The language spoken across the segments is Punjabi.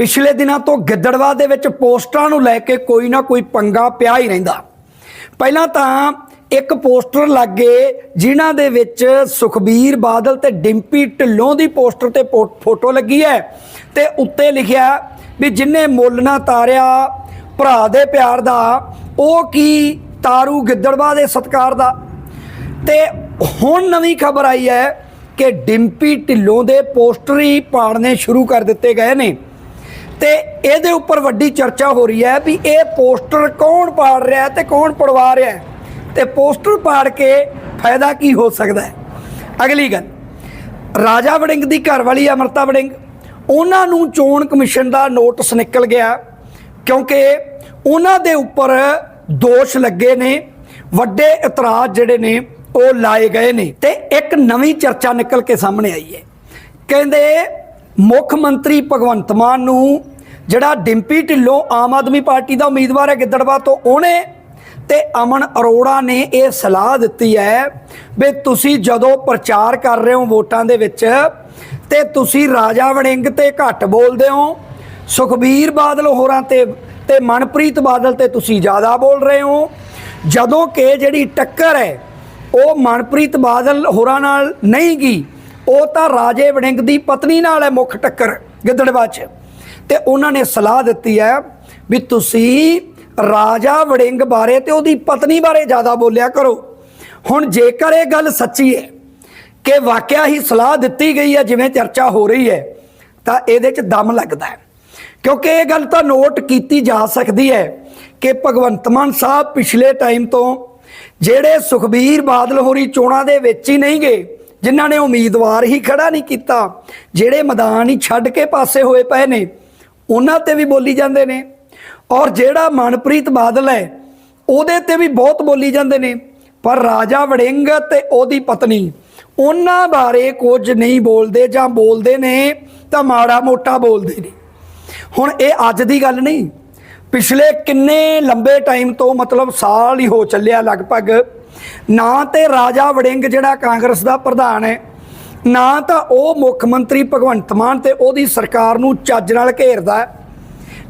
ਪਿਛਲੇ ਦਿਨਾਂ ਤੋਂ ਗਿੱਦੜਵਾ ਦੇ ਵਿੱਚ ਪੋਸਟਰਾਂ ਨੂੰ ਲੈ ਕੇ ਕੋਈ ਨਾ ਕੋਈ ਪੰਗਾ ਪਿਆ ਹੀ ਰਹਿੰਦਾ। ਪਹਿਲਾਂ ਤਾਂ ਇੱਕ ਪੋਸਟਰ ਲੱਗੇ ਜਿਨ੍ਹਾਂ ਦੇ ਵਿੱਚ ਸੁਖਬੀਰ ਬਾਦਲ ਤੇ ਡਿੰਪੀ ਢਿੱਲੋਂ ਦੀ ਪੋਸਟਰ ਤੇ ਪੋ- ਫੋਟੋ ਲੱਗੀ ਹੈ ਤੇ ਉੱਤੇ ਲਿਖਿਆ ਵੀ ਜਿਨੇ ਮੁੱਲ ਨਾ ਤਾਰਿਆ ਭਰਾ ਦੇ ਪਿਆਰ ਦਾ, ਉਹ ਕੀ ਤਾਰੂ ਗਿੱਦੜਵਾ ਦੇ ਸਤਕਾਰ ਦਾ? ਤੇ ਹੁਣ ਨਵੀਂ ਖਬਰ ਆਈ ਹੈ ਕਿ ਡਿੰਪੀ ਢਿੱਲੋਂ ਦੇ ਪੋਸਟਰ ਹੀ ਪਾੜਨੇ ਸ਼ੁਰੂ ਕਰ ਦਿੱਤੇ ਗਏ ਨੇ। ਤੇ ਇਹਦੇ ਉੱਪਰ ਵੱਡੀ ਚਰਚਾ ਹੋ ਰਹੀ ਹੈ ਵੀ ਇਹ ਪੋਸਟਰ ਕੌਣ ਪਾੜ ਰਿਹਾ ਹੈ ਤੇ ਕੌਣ ਪੜਵਾ ਰਿਹਾ ਹੈ। ਤੇ ਪੋਸਟਰ ਪਾੜ ਕੇ ਫਾਇਦਾ ਕੀ ਹੋ ਸਕਦਾ ਹੈ? ਅਗਲੀ ਗੱਲ, ਰਾਜਾ ਵੜਿੰਗ ਦੀ ਘਰਵਾਲੀ ਅਮਰਤਾ ਵੜਿੰਗ, ਉਹਨਾਂ ਨੂੰ ਚੋਣ ਕਮਿਸ਼ਨ ਦਾ ਨੋਟਿਸ ਨਿਕਲ ਗਿਆ ਕਿਉਂਕਿ ਉਹਨਾਂ ਦੇ ਉੱਪਰ ਦੋਸ਼ ਲੱਗੇ ਨੇ, ਵੱਡੇ ਇਤਰਾਜ਼ ਜਿਹੜੇ ਨੇ ਉਹ ਲਾਏ ਗਏ ਨੇ ਤੇ ਇੱਕ ਨਵੀਂ ਚਰਚਾ ਨਿਕਲ ਕੇ ਸਾਹਮਣੇ ਆਈ ਹੈ। ਕਹਿੰਦੇ ਮੁੱਖ ਮੰਤਰੀ ਭਗਵੰਤ ਮਾਨ ਨੂੰ ਜਿਹੜਾ ਡਿੰਪੀ ਢਿੱਲੋਂ ਆਮ ਆਦਮੀ ਪਾਰਟੀ ਦਾ ਉਮੀਦਵਾਰ ਹੈ ਗਿੱਦੜਵਾ ਤੋਂ, ਉਹਨੇ ਤੇ ਅਮਨ ਅਰੋੜਾ ਨੇ ਇਹ ਸਲਾਹ ਦਿੱਤੀ ਹੈ ਵੀ ਤੁਸੀਂ ਜਦੋਂ ਪ੍ਰਚਾਰ ਕਰ ਰਹੇ ਹੋ ਵੋਟਾਂ ਦੇ ਵਿੱਚ ਤੇ ਤੁਸੀਂ ਰਾਜਾ ਵੜਿੰਗ ਤੇ ਘੱਟ ਬੋਲਦੇ ਹੋ, ਸੁਖਬੀਰ ਬਾਦਲ ਹੋਰਾਂ ਤੇ ਤੇ ਮਨਪ੍ਰੀਤ ਬਾਦਲ ਤੇ ਤੁਸੀਂ ਜ਼ਿਆਦਾ ਬੋਲ ਰਹੇ ਹੋ। ਜਦੋਂ ਕਿ ਜਿਹੜੀ ਟੱਕਰ ਹੈ, ਉਹ ਮਨਪ੍ਰੀਤ ਬਾਦਲ ਹੋਰਾਂ ਨਾਲ ਨਹੀਂ ਗਈ, ਉਹ ਤਾਂ ਰਾਜੇ ਵੜਿੰਗ ਦੀ ਪਤਨੀ ਨਾਲ ਹੈ ਮੁੱਖ ਟੱਕਰ ਗਿੱਦੜਵਾ 'ਚ। ਤੇ ਉਹਨਾਂ ਨੇ ਸਲਾਹ ਦਿੱਤੀ ਹੈ ਵੀ ਤੁਸੀਂ ਰਾਜਾ ਵੜਿੰਗ ਬਾਰੇ ਤੇ ਉਹਦੀ ਪਤਨੀ ਬਾਰੇ ਜ਼ਿਆਦਾ ਬੋਲਿਆ ਕਰੋ। ਹੁਣ ਜੇਕਰ ਇਹ ਗੱਲ ਸੱਚੀ ਹੈ ਕਿ ਵਾਕਿਆ ਹੀ ਸਲਾਹ ਦਿੱਤੀ ਗਈ ਹੈ, ਜਿਵੇਂ ਚਰਚਾ ਹੋ ਰਹੀ ਹੈ, ਤਾਂ ਇਹਦੇ 'ਚ ਦਮ ਲੱਗਦਾ ਹੈ। ਕਿਉਂਕਿ ਇਹ ਗੱਲ ਤਾਂ ਨੋਟ ਕੀਤੀ ਜਾ ਸਕਦੀ ਹੈ ਕਿ ਭਗਵੰਤ ਮਾਨ ਸਾਹਿਬ ਪਿਛਲੇ ਟਾਈਮ ਤੋਂ ਜਿਹੜੇ ਸੁਖਬੀਰ ਬਾਦਲ ਹੋਰੀ ਚੋਣਾਂ ਦੇ ਵਿੱਚ ਹੀ ਨਹੀਂ ਗਏ, ਜਿਨ੍ਹਾਂ ਨੇ ਉਮੀਦਵਾਰ ਹੀ ਖੜਾ ਨਹੀਂ ਕੀਤਾ, ਜਿਹੜੇ ਮੈਦਾਨ ਹੀ ਛੱਡ ਕੇ ਪਾਸੇ ਹੋਏ ਪਏ ਨੇ ਉਹਨਾਂ ਤੇ ਵੀ ਬੋਲੀ ਜਾਂਦੇ ਨੇ। ਔਰ ਜਿਹੜਾ ਮਨਪ੍ਰੀਤ ਬਾਦਲ ਹੈ, ਉਹਦੇ ਤੇ ਵੀ ਬਹੁਤ ਬੋਲੀ ਜਾਂਦੇ ਨੇ। ਪਰ ਰਾਜਾ ਵੜਿੰਗ ਤੇ ਉਹਦੀ ਪਤਨੀ, ਉਹਨਾਂ ਬਾਰੇ ਕੁਝ ਨਹੀਂ ਬੋਲਦੇ ਜਾਂ ਬੋਲਦੇ ਨੇ, ਤਾਂ ਮਾੜਾ ਮੋਟਾ ਬੋਲਦੇ ਨੇ। ਹੁਣ ਇਹ ਅੱਜ ਦੀ ਗੱਲ ਨਹੀਂ। ਪਿਛਲੇ ਕਿੰਨੇ ਲੰਬੇ ਟਾਈਮ ਤੋਂ ਮਤਲਬ ਸਾਲ ਹੀ ਹੋ ਚੱਲਿਆ ਲਗਭਗ। ਨਾ ਤੇ ਰਾਜਾ ਵੜਿੰਗ ਜਿਹੜਾ ਕਾਂਗਰਸ ਦਾ ਪ੍ਰਧਾਨ ਹੈ ਨਾ ਤਾਂ ਉਹ ਮੁੱਖ ਮੰਤਰੀ ਭਗਵੰਤ ਮਾਨ ਤੇ ਉਹਦੀ ਸਰਕਾਰ ਨੂੰ ਚੱਜ ਨਾਲ ਘੇਰਦਾ ਹੈ,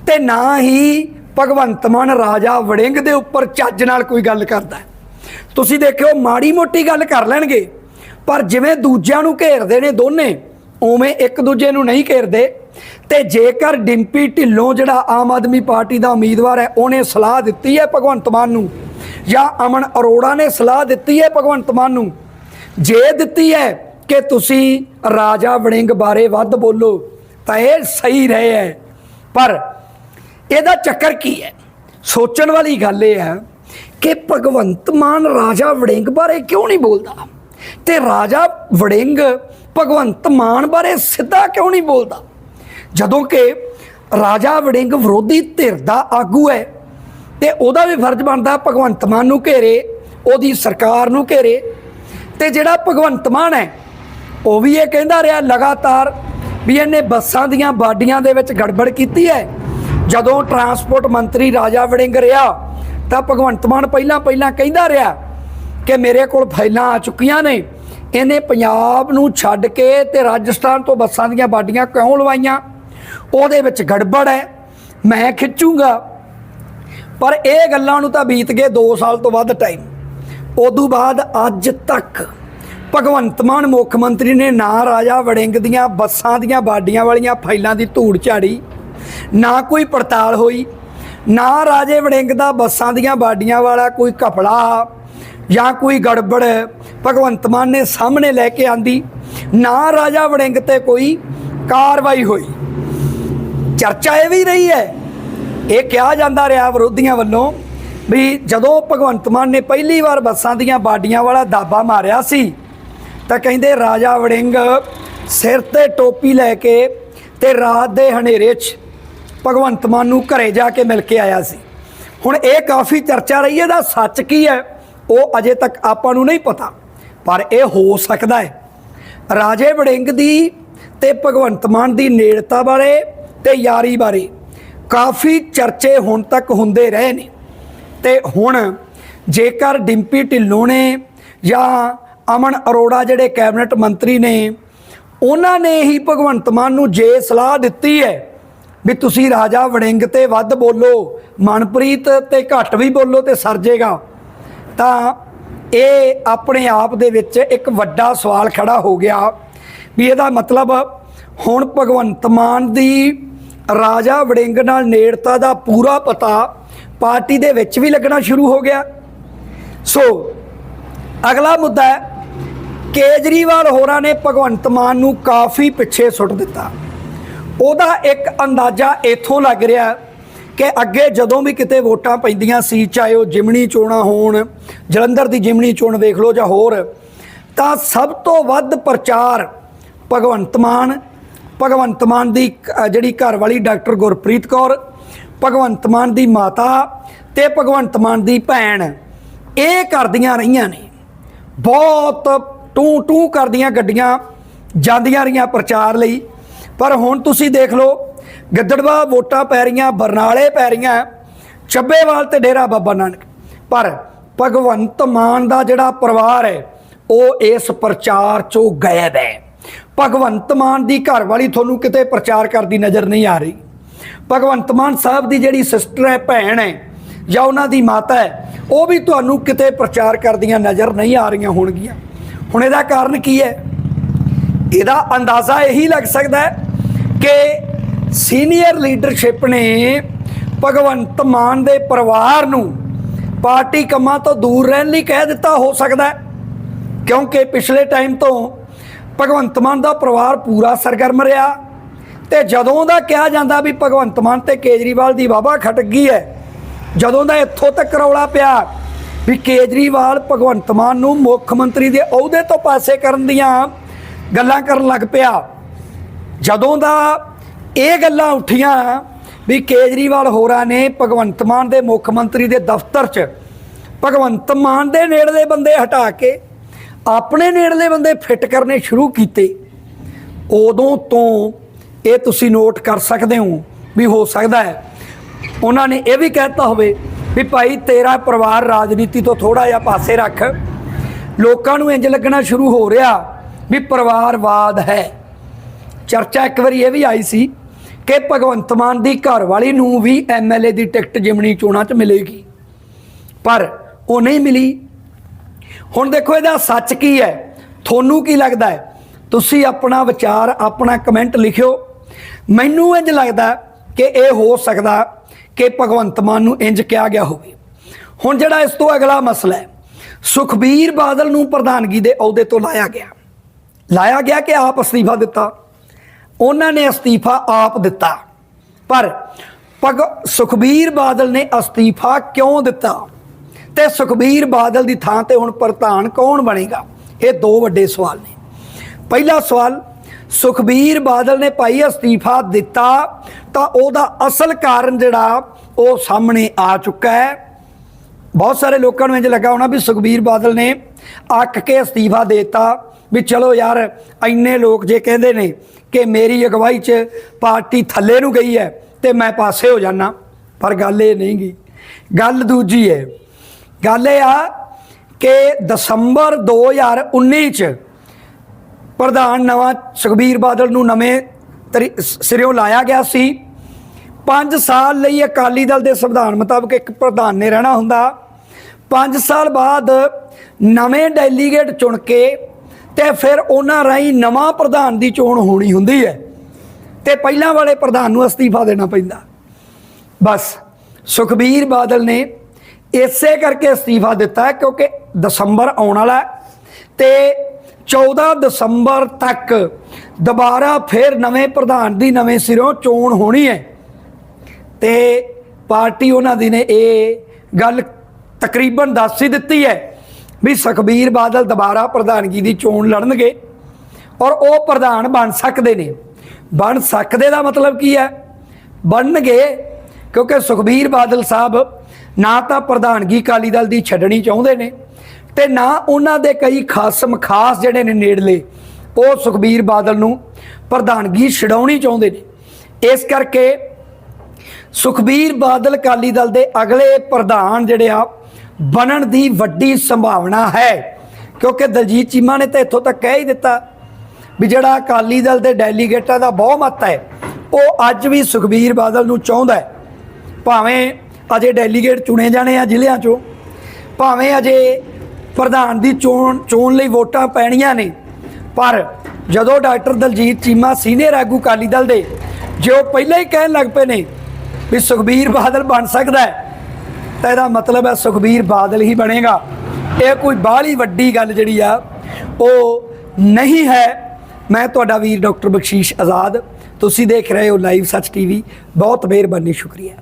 ਤੇ ਨਾ ਹੀ ਭਗਵੰਤ ਮਾਨ ਰਾਜਾ ਵੜਿੰਗ ਦੇ ਉੱਪਰ ਚੱਜ ਨਾਲ ਕੋਈ ਗੱਲ ਕਰਦਾ ਤੁਸੀਂ ਦੇਖਿਓ ਮਾੜੀ ਮੋਟੀ ਗੱਲ ਕਰ ਲੈਣਗੇ ਪਰ ਜਿਵੇਂ ਦੂਜਿਆਂ ਨੂੰ ਘੇਰਦੇ ਨੇ ਦੋਨੇ ਉਵੇਂ ਇੱਕ ਦੂਜੇ ਨੂੰ ਨਹੀਂ ਘੇਰਦੇ। ਤੇ ਜੇਕਰ ਡਿੰਪੀ ਢਿੱਲੋਂ ਜਿਹੜਾ ਆਮ ਆਦਮੀ ਪਾਰਟੀ ਦਾ ਉਮੀਦਵਾਰ ਹੈ ਉਹਨੇ ਸਲਾਹ ਦਿੱਤੀ ਹੈ ਭਗਵੰਤ ਮਾਨ ਨੂੰ ਜਾਂ ਅਮਨ ਅਰੋੜਾ ਨੇ ਸਲਾਹ ਦਿੱਤੀ ਹੈ ਭਗਵੰਤ ਮਾਨ ਨੂੰ ਜੇ ਦਿੱਤੀ ਹੈ ਕਿ ਤੁਸੀਂ ਰਾਜਾ ਵੜਿੰਗ ਬਾਰੇ ਵੱਧ ਬੋਲੋ, ਤਾਂ ਇਹ ਸਹੀ ਰਹੇ ਹੈ। ਪਰ ਇਹਦਾ ਚੱਕਰ ਕੀ ਹੈ? ਸੋਚਣ ਵਾਲੀ ਗੱਲ ਇਹ ਹੈ ਕਿ ਭਗਵੰਤ ਮਾਨ ਰਾਜਾ ਵੜਿੰਗ ਬਾਰੇ ਕਿਉਂ ਨਹੀਂ ਬੋਲਦਾ? ਤੇ ਰਾਜਾ ਵੜਿੰਗ ਭਗਵੰਤ ਮਾਨ ਬਾਰੇ ਸਿੱਧਾ ਕਿਉਂ ਨਹੀਂ ਬੋਲਦਾ? ਜਦੋਂ ਕਿ ਰਾਜਾ ਵੜਿੰਗ ਵਿਰੋਧੀ ਧਿਰ ਦਾ ਆਗੂ ਹੈ, ਤੇ ਉਹਦਾ ਵੀ ਫਰਜ਼ ਬਣਦਾ ਭਗਵੰਤ ਮਾਨ ਨੂੰ ਘੇਰੇ, ਉਹਦੀ ਸਰਕਾਰ ਨੂੰ ਘੇਰੇ। ਤੇ ਜਿਹੜਾ ਭਗਵੰਤ ਮਾਨ ਹੈ ਉਹ ਵੀ ਇਹ ਕਹਿੰਦਾ ਰਿਹਾ ਲਗਾਤਾਰ ਵੀ ਇਹਨੇ ਬੱਸਾਂ ਦੀਆਂ ਬਾਡੀਆਂ ਦੇ ਵਿੱਚ ਗੜਬੜ ਕੀਤੀ ਹੈ। ਜਦੋਂ ਟਰਾਂਸਪੋਰਟ ਮੰਤਰੀ ਰਾਜਾ ਵੜਿੰਗ ਰਿਹਾ, ਤਾਂ ਭਗਵੰਤ ਮਾਨ ਪਹਿਲਾਂ ਪਹਿਲਾਂ ਕਹਿੰਦਾ ਰਿਹਾ ਕਿ ਮੇਰੇ ਕੋਲ ਫਾਈਲਾਂ ਆ ਚੁੱਕੀਆਂ ਨੇ, ਇਹਨੇ ਪੰਜਾਬ ਨੂੰ ਛੱਡ ਕੇ ਤੇ ਰਾਜਸਥਾਨ ਤੋਂ ਬੱਸਾਂ ਦੀਆਂ ਬਾਡੀਆਂ ਕਿਉਂ ਲਵਾਈਆਂ? ਉਹਦੇ ਵਿੱਚ ਗੜਬੜ ਹੈ, ਮੈਂ ਖਿੱਚੂੰਗਾ। ਪਰ ਇਹ ਗੱਲਾਂ ਨੂੰ ਤਾਂ ਬੀਤ ਗਏ 2 ਸਾਲ ਤੋਂ ਵੱਧ ਟਾਈਮ ਉਦੋਂ ਬਾਅਦ ਅੱਜ ਤੱਕ ਭਗਵੰਤ ਮਾਨ ਮੁੱਖ ਮੰਤਰੀ ਨੇ ਨਾ ਰਾਜਾ ਵੜਿੰਗ ਦੀਆਂ ਬੱਸਾਂ ਦੀਆਂ ਬਾਡੀਆਂ ਵਾਲੀਆਂ ਫਾਈਲਾਂ ਦੀ ਧੂੜ ਝਾੜੀ, ਨਾ ਕੋਈ ਪੜਤਾਲ ਹੋਈ, ਨਾ ਰਾਜੇ ਵੜਿੰਗ ਦਾ ਬੱਸਾਂ ਦੀਆਂ ਬਾਡੀਆਂ ਵਾਲਾ ਕੋਈ ਘਪਲਾ ਜਾਂ ਕੋਈ ਗੜਬੜ ਭਗਵੰਤ ਮਾਨ ਨੇ ਸਾਹਮਣੇ ਲੈ ਕੇ ਆਂਦੀ, ਨਾ ਰਾਜਾ ਵੜਿੰਗ ਤੇ ਕੋਈ ਕਾਰਵਾਈ ਹੋਈ। ਚਰਚਾ ਇਹ ਵੀ ਰਹੀ ਹੈ, ਇਹ ਕਿਹਾ ਜਾਂਦਾ ਰਿਹਾ ਵਿਰੋਧੀਆਂ ਵੱਲੋਂ ਵੀ ਜਦੋਂ ਭਗਵੰਤ ਮਾਨ ਨੇ ਪਹਿਲੀ ਵਾਰ ਬੱਸਾਂ ਦੀਆਂ ਬਾਡੀਆਂ ਵਾਲਾ ਦਾਬਾ ਮਾਰਿਆ ਸੀ ਤਾਂ ਕਹਿੰਦੇ ਰਾਜਾ ਵੜਿੰਗ ਸਿਰ ਤੇ ਟੋਪੀ ਲੈ ਕੇ ਤੇ ਰਾਤ ਦੇ ਹਨੇਰੇ 'ਚ ਭਗਵੰਤ ਮਾਨ ਨੂੰ ਘਰੇ ਜਾ ਕੇ ਮਿਲ ਕੇ ਆਇਆ ਸੀ। ਹੁਣ ਇਹ ਕਾਫੀ ਚਰਚਾ ਰਹੀ ਹੈ ਦਾ ਸੱਚ ਕੀ ਹੈ? ਉਹ ਅਜੇ ਤੱਕ ਆਪਾਂ ਨੂੰ ਨਹੀਂ ਪਤਾ, ਪਰ ਇਹ ਹੋ ਸਕਦਾ ਹੈ। ਰਾਜੇ ਵੜਿੰਗ ਦੀ ਤੇ ਭਗਵੰਤ ਮਾਨ ਦੀ ਨੇੜਤਾ ਬਾਰੇ ਤੇ ਯਾਰੀ ਬਾਰੇ ਕਾਫੀ ਚਰਚੇ ਹੁਣ ਤੱਕ ਹੁੰਦੇ ਰਹੇ ਨੇ। ਤੇ ਹੁਣ ਜੇਕਰ ਡਿੰਪੀ ਢਿੱਲੋਂ ਨੇ ਜਾਂ ਅਮਨ ਅਰੋੜਾ ਜਿਹੜੇ ਕੈਬਨਿਟ ਮੰਤਰੀ ਨੇ, ਉਹਨਾਂ ਨੇ ਹੀ ਭਗਵੰਤ ਮਾਨ ਨੂੰ ਜੇ ਸਲਾਹ ਦਿੱਤੀ ਹੈ ਵੀ ਤੁਸੀਂ ਰਾਜਾ ਵੜਿੰਗ ਤੇ ਵੱਧ ਬੋਲੋ, ਮਨਪ੍ਰੀਤ ਤੇ ਘੱਟ ਵੀ ਬੋਲੋ ਤੇ ਸਰ ਜੇਗਾ। ਤਾਂ ਇਹ ਆਪਣੇ ਆਪ ਦੇ ਵਿੱਚ ਇੱਕ ਵੱਡਾ ਸਵਾਲ ਖੜਾ ਹੋ ਗਿਆ ਵੀ ਇਹਦਾ ਮਤਲਬ ਹੁਣ ਭਗਵੰਤ ਮਾਨ ਦੀ ਰਾਜਾ ਵੜਿੰਗ ਨਾਲ ਨੇੜਤਾ ਦਾ ਪੂਰਾ ਪਤਾ ਪਾਰਟੀ ਦੇ ਵਿੱਚ ਵੀ ਲੱਗਣਾ ਸ਼ੁਰੂ ਹੋ ਗਿਆ। ਸੋ ਅਗਲਾ ਮੁੱਦਾ ਹੈ ਕੇਜਰੀਵਾਲ ਹੋਰਾਂ ਨੇ ਭਗਵੰਤ ਮਾਨ ਨੂੰ ਕਾਫੀ ਪਿੱਛੇ ਸੁੱਟ ਦਿੱਤਾ। ਉਹਦਾ ਇੱਕ ਅੰਦਾਜ਼ਾ ਇੱਥੋਂ ਲੱਗ ਰਿਹਾ ਕਿ ਅੱਗੇ ਜਦੋਂ ਵੀ ਕਿਤੇ ਵੋਟਾਂ ਪੈਂਦੀਆਂ ਸੀ, ਚਾਹੇ ਉਹ ਜਿਮਣੀ ਚੋਣਾਂ ਹੋਣ, ਜਲੰਧਰ ਦੀ ਜਿਮਣੀ ਚੋਣ ਵੇਖ ਲਓ ਜਾਂ ਹੋਰ, ਤਾਂ ਸਭ ਤੋਂ ਵੱਧ ਪ੍ਰਚਾਰ ਭਗਵੰਤ ਮਾਨ ਭਗਵੰਤ ਮਾਨ ਦੀ ਜਿਹੜੀ ਘਰ ਵਾਲੀ ਡਾਕਟਰ ਗੁਰਪ੍ਰੀਤ ਕੌਰ, ਭਗਵੰਤ ਮਾਨ ਦੀ ਮਾਤਾ ਤੇ ਭਗਵੰਤ ਮਾਨ ਦੀ ਭੈਣ, ਇਹ ਕਰਦੀਆਂ ਰਹੀਆਂ ਨੇ। ਬਹੁਤ ਟੂ ਟੂ ਕਰਦੀਆਂ ਗੱਡੀਆਂ ਜਾਂਦੀਆਂ ਰਹੀਆਂ ਪ੍ਰਚਾਰ ਲਈ। ਪਰ ਹੁਣ ਤੁਸੀਂ ਦੇਖ ਲਓ, ਗਿੱਦੜਵਾ ਵੋਟਾਂ ਪੈ ਰਹੀਆਂ, ਬਰਨਾਲੇ ਪੈ ਰਹੀਆਂ ਚੱਬੇਵਾਲ ਤੇ ਡੇਰਾ ਬਾਬਾ ਨਾਨਕ। ਪਰ ਭਗਵੰਤ ਮਾਨ ਦਾ ਜਿਹੜਾ ਪਰਿਵਾਰ ਹੈ, ਉਹ ਇਸ ਪ੍ਰਚਾਰ ਚੋਂ ਗਾਇਬ ਹੈ। ਭਗਵੰਤ ਮਾਨ ਦੀ ਘਰ ਵਾਲੀ ਤੁਹਾਨੂੰ ਕਿਤੇ ਪ੍ਰਚਾਰ ਕਰਦੀ ਨਜ਼ਰ ਨਹੀਂ ਆ ਰਹੀ। ਭਗਵੰਤ ਮਾਨ ਸਾਹਿਬ ਦੀ ਜਿਹੜੀ ਸਿਸਟਰ ਹੈ, ਭੈਣ ਹੈ, ਜਾਂ ਉਹਨਾਂ ਦੀ ਮਾਤਾ ਹੈ, ਉਹ ਵੀ ਤੁਹਾਨੂੰ ਕਿਤੇ ਪ੍ਰਚਾਰ ਕਰਦੀਆਂ ਨਜ਼ਰ ਨਹੀਂ ਆ ਰਹੀਆਂ ਹੋਣਗੀਆਂ। ਹੁਣ ਇਹਦਾ ਕਾਰਨ ਕੀ ਹੈ? ਇਹਦਾ ਅੰਦਾਜ਼ਾ ਇਹੀ ਲੱਗ ਸਕਦਾ ਹੈ ਕਿ ਸੀਨੀਅਰ ਲੀਡਰਸ਼ਿਪ ਨੇ ਭਗਵੰਤ ਮਾਨ ਦੇ ਪਰਿਵਾਰ ਨੂੰ ਪਾਰਟੀ ਕੰਮਾਂ ਤੋਂ ਦੂਰ ਰਹਿਣ ਲਈ ਕਹਿ ਦਿੱਤਾ ਹੋ ਸਕਦਾ ਕਿਉਂਕਿ ਪਿਛਲੇ ਟਾਈਮ ਤੋਂ ਭਗਵੰਤ ਮਾਨ ਦਾ ਪਰਿਵਾਰ ਪੂਰਾ ਸਰਗਰਮ ਰਿਹਾ ਤੇ ਜਦੋਂ ਦਾ ਕਿਹਾ ਜਾਂਦਾ ਵੀ ਭਗਵੰਤ ਮਾਨ ਤੇ ਕੇਜਰੀਵਾਲ ਦੀ ਵਾਵਾ ਖਟਕ ਗਈ ਹੈ, ਜਦੋਂ ਦਾ ਇੱਥੋਂ ਤੱਕ ਰੌਲਾ ਪਿਆ ਵੀ ਕੇਜਰੀਵਾਲ ਭਗਵੰਤ ਮਾਨ ਨੂੰ ਮੁੱਖ ਮੰਤਰੀ ਦੇ ਅਹੁਦੇ ਤੋਂ ਪਾਸੇ ਕਰਨ ਦੀਆਂ ਗੱਲਾਂ ਕਰਨ ਲੱਗ ਪਿਆ। ਜਦੋਂ ਦਾ ਇਹ ਗੱਲਾਂ ਉੱਠੀਆਂ ਵੀ ਕੇਜਰੀਵਾਲ ਹੋਰਾਂ ਨੇ ਭਗਵੰਤ ਮਾਨ ਦੇ ਮੁੱਖ ਮੰਤਰੀ ਦੇ ਦਫ਼ਤਰ 'ਚ ਭਗਵੰਤ ਮਾਨ ਦੇ ਨੇੜਲੇ ਬੰਦੇ ਹਟਾ ਕੇ ਆਪਣੇ ਨੇੜਲੇ ਬੰਦੇ ਫਿੱਟ ਕਰਨੇ ਸ਼ੁਰੂ ਕੀਤੇ, ਉਦੋਂ ਤੋਂ ਇਹ ਤੁਸੀਂ ਨੋਟ ਕਰ ਸਕਦੇ ਹੋ ਵੀ ਹੋ ਸਕਦਾ ਹੈ। ਉਹਨਾਂ ਨੇ ਇਹ ਵੀ ਕਹਿਤਾ ਹੋਵੇ ਵੀ ਭਾਈ ਤੇਰਾ ਪਰਿਵਾਰ ਰਾਜਨੀਤੀ ਤੋਂ ਥੋੜਾ ਜਿਹਾ ਪਾਸੇ ਰੱਖ। ਲੋਕਾਂ ਨੂੰ ਇੰਜ ਲੱਗਣਾ ਸ਼ੁਰੂ ਹੋ ਰਿਹਾ ਵੀ ਪਰਿਵਾਰਵਾਦ ਹੈ। ਚਰਚਾ ਇੱਕ ਵਾਰੀ ਇਹ ਵੀ ਆਈ ਸੀ ਕਿ ਭਗਵੰਤ ਮਾਨ ਦੀ ਘਰਵਾਲੀ ਨੂੰ ਵੀ ਐਮਐਲਏ ਦੀ ਟਿਕਟ ਜਿਮਣੀ ਚੋਣਾਂ 'ਚ ਮਿਲੇਗੀ। ਪਰ ਉਹ ਨਹੀਂ ਮਿਲੀ। ਹੁਣ ਦੇਖੋ ਇਹਦਾ ਸੱਚ ਕੀ ਹੈ? ਤੁਹਾਨੂੰ ਕੀ ਲੱਗਦਾ ਹੈ? ਤੁਸੀਂ ਆਪਣਾ ਵਿਚਾਰ, ਆਪਣਾ ਕਮੈਂਟ ਲਿਖਿਓ। ਮੈਨੂੰ ਇੰਜ ਲੱਗਦਾ ਕਿ ਇਹ ਹੋ ਸਕਦਾ ਕਿ ਭਗਵੰਤ ਮਾਨ ਨੂੰ ਇੰਜ ਕਿਹਾ ਗਿਆ ਹੋਵੇ। ਹੁਣ ਜਿਹੜਾ ਇਸ ਤੋਂ ਅਗਲਾ ਮਸਲਾ ਹੈ, ਸੁਖਬੀਰ ਬਾਦਲ ਨੂੰ ਪ੍ਰਧਾਨਗੀ ਦੇ ਅਹੁਦੇ ਤੋਂ ਲਾਇਆ ਗਿਆ। ਲਾਇਆ ਗਿਆ ਕਿ ਆਪ ਅਸਤੀਫਾ ਦਿੱਤਾ। ਉਹਨਾਂ ਨੇ ਅਸਤੀਫਾ ਆਪ ਦਿੱਤਾ। ਪਰ ਭਗ ਸੁਖਬੀਰ ਬਾਦਲ ਨੇ ਅਸਤੀਫਾ ਕਿਉਂ ਦਿੱਤਾ? ਤੇ ਸੁਖਬੀਰ ਬਾਦਲ ਦੀ ਥਾਂ ਤੇ ਹੁਣ ਪ੍ਰਧਾਨ ਕੌਣ ਬਣੇਗਾ? ਇਹ ਦੋ ਵੱਡੇ ਸਵਾਲ ਨੇ। ਪਹਿਲਾ ਸਵਾਲ ਸੁਖਬੀਰ ਬਾਦਲ ਨੇ ਭਾਈ ਅਸਤੀਫਾ ਦਿੱਤਾ, ਤਾਂ ਉਹਦਾ ਅਸਲ ਕਾਰਨ ਜਿਹੜਾ ਉਹ ਸਾਹਮਣੇ ਆ ਚੁੱਕਾ ਹੈ। ਬਹੁਤ ਸਾਰੇ ਲੋਕਾਂ ਨੂੰ ਇੰਜ ਲੱਗਾ ਹੋਣਾ ਵੀ ਸੁਖਬੀਰ ਬਾਦਲ ਨੇ ਅੱਕ ਕੇ ਅਸਤੀਫਾ ਦੇਤਾ ਵੀ ਚਲੋ ਯਾਰ, ਇੰਨੇ ਲੋਕ ਜੇ ਕਹਿੰਦੇ ਨੇ ਕਿ ਮੇਰੀ ਅਗਵਾਈ 'ਚ ਪਾਰਟੀ ਥੱਲੇ ਨੂੰ ਗਈ ਹੈ ਤੇ ਮੈਂ ਪਾਸੇ ਹੋ ਜਾਣਾ ਪਰ ਗੱਲ ਇਹ ਨਹੀਂ ਗੀ ਗੱਲ ਦੂਜੀ ਹੈ, ਗੱਲ ਇਹ ਆ ਕਿ ਦਸੰਬਰ 2019 'ਚ ਪ੍ਰਧਾਨ ਨਵਾਂ ਸੁਖਬੀਰ ਬਾਦਲ ਨੂੰ ਨਵੇਂ ਤਰੀ- ਸ- ਸਿਰਿਓਂ ਲਾਇਆ ਗਿਆ ਸੀ। 5 ਸਾਲ ਲਈ ਅਕਾਲੀ ਦਲ ਦੇ ਸੰਵਿਧਾਨ ਮੁਤਾਬਕ ਇੱਕ ਪ੍ਰਧਾਨ ਨੇ ਰਹਿਣਾ ਹੁੰਦਾ। 5 ਸਾਲ ਬਾਅਦ ਨਵੇਂ ਡੈਲੀਗੇਟ ਚੁਣ ਕੇ ਤੇ ਫਿਰ ਉਹਨਾਂ ਰਾਹੀਂ ਨਵਾਂ ਪ੍ਰਧਾਨ ਦੀ ਚੋਣ ਹੋਣੀ ਹੁੰਦੀ ਹੈ ਤੇ ਪਹਿਲਾਂ ਵਾਲੇ ਪ੍ਰਧਾਨ ਨੂੰ ਅਸਤੀਫਾ ਦੇਣਾ ਪੈਂਦਾ। ਬਸ ਸੁਖਬੀਰ ਬਾਦਲ ਨੇ ਇਸੇ ਕਰਕੇ ਅਸਤੀਫਾ ਦਿੱਤਾ ਕਿਉਂਕਿ ਦਸੰਬਰ ਆਉਣ ਵਾਲਾ ਹੈ ਤੇ 14 ਦਸੰਬਰ ਤੱਕ ਦੁਬਾਰਾ ਫਿਰ ਨਵੇਂ ਪ੍ਰਧਾਨ ਦੀ ਨਵੇਂ ਸਿਰੋਂ ਚੋਣ ਹੋਣੀ ਹੈ। ਤੇ ਪਾਰਟੀ ਉਹਨਾਂ ਦੀ ਨੇ ਇਹ ਗੱਲ ਤਕਰੀਬਨ ਦੱਸ ਹੀ ਦਿੱਤੀ ਹੈ ਵੀ ਸੁਖਬੀਰ ਬਾਦਲ ਦੁਬਾਰਾ ਪ੍ਰਧਾਨਗੀ ਦੀ ਚੋਣ ਲੜਨਗੇ ਔਰ ਉਹ ਪ੍ਰਧਾਨ ਬਣ ਸਕਦੇ ਨੇ। ਬਣ ਸਕਦੇ ਦਾ ਮਤਲਬ ਕੀ ਹੈ? ਬਣਨਗੇ ਕਿਉਂਕਿ ਸੁਖਬੀਰ ਬਾਦਲ ਸਾਹਿਬ ਨਾ ਤਾਂ ਪ੍ਰਧਾਨਗੀ ਅਕਾਲੀ ਦਲ ਦੀ ਛੱਡਣੀ ਚਾਹੁੰਦੇ ਨੇ। ਤੇ ਨਾ ਉਹਨਾਂ ਦੇ ਕਈ ਖਾਸਮ ਖਾਸ ਜਿਹੜੇ ਨੇ ਨੇੜਲੇ, ਉਹ ਸੁਖਬੀਰ ਬਾਦਲ ਨੂੰ ਪ੍ਰਧਾਨਗੀ ਛਡਾਉਣੀ ਚਾਹੁੰਦੇ ਨੇ। ਇਸ ਕਰਕੇ ਸੁਖਬੀਰ ਬਾਦਲ ਅਕਾਲੀ ਦਲ ਦੇ ਅਗਲੇ ਪ੍ਰਧਾਨ ਜਿਹੜੇ ਆ, ਬਣਨ ਦੀ ਵੱਡੀ ਸੰਭਾਵਨਾ ਹੈ। ਕਿਉਂਕਿ ਦਲਜੀਤ ਚੀਮਾ ਨੇ ਤਾਂ ਇੱਥੋਂ ਤੱਕ ਕਹਿ ਹੀ ਦਿੱਤਾ ਵੀ ਜਿਹੜਾ ਅਕਾਲੀ ਦਲ ਦੇ ਡੈਲੀਗੇਟਾਂ ਦਾ ਬਹੁਮਤ ਹੈ, ਉਹ ਅੱਜ ਵੀ ਸੁਖਬੀਰ ਬਾਦਲ ਨੂੰ ਚਾਹੁੰਦਾ ਹੈ। ਭਾਵੇਂ ਅਜੇ ਡੈਲੀਗੇਟ ਚੁਣੇ ਜਾਣੇ ਆ ਜ਼ਿਲ੍ਹਿਆਂ ਚੋਂ, ਭਾਵੇਂ ਅਜੇ ਪ੍ਰਧਾਨ ਦੀ ਚੋਣ ਚੋਣ ਲਈ ਵੋਟਾਂ ਪੈਣੀਆਂ ਨੇ। ਪਰ ਜਦੋਂ ਡਾਕਟਰ ਦਲਜੀਤ ਚੀਮਾ ਸੀਨੀਅਰ ਆਗੂ ਅਕਾਲੀ ਦਲ ਦੇ, ਜੇ ਉਹ ਪਹਿਲਾਂ ਹੀ ਕਹਿਣ ਲੱਗ ਪਏ ਨੇ ਵੀ ਸੁਖਬੀਰ ਬਾਦਲ ਬਣ ਸਕਦਾ ਹੈ, ਤਾਂ ਇਹਦਾ ਮਤਲਬ ਹੈ ਸੁਖਬੀਰ ਬਾਦਲ ਹੀ ਬਣੇਗਾ। ਇਹ ਕੋਈ ਬਾਹਲੀ ਵੱਡੀ ਗੱਲ ਜਿਹੜੀ ਆ, ਉਹ ਨਹੀਂ ਹੈ। ਮੈਂ ਤੁਹਾਡਾ ਵੀਰ ਡਾਕਟਰ ਬਖਸ਼ੀਸ਼ ਆਜ਼ਾਦ। ਤੁਸੀਂ ਦੇਖ ਰਹੇ ਹੋ ਲਾਈਵ ਸੱਚ ਟੀਵੀ। ਬਹੁਤ ਮਿਹਰਬਾਨੀ, ਸ਼ੁਕਰੀਆ।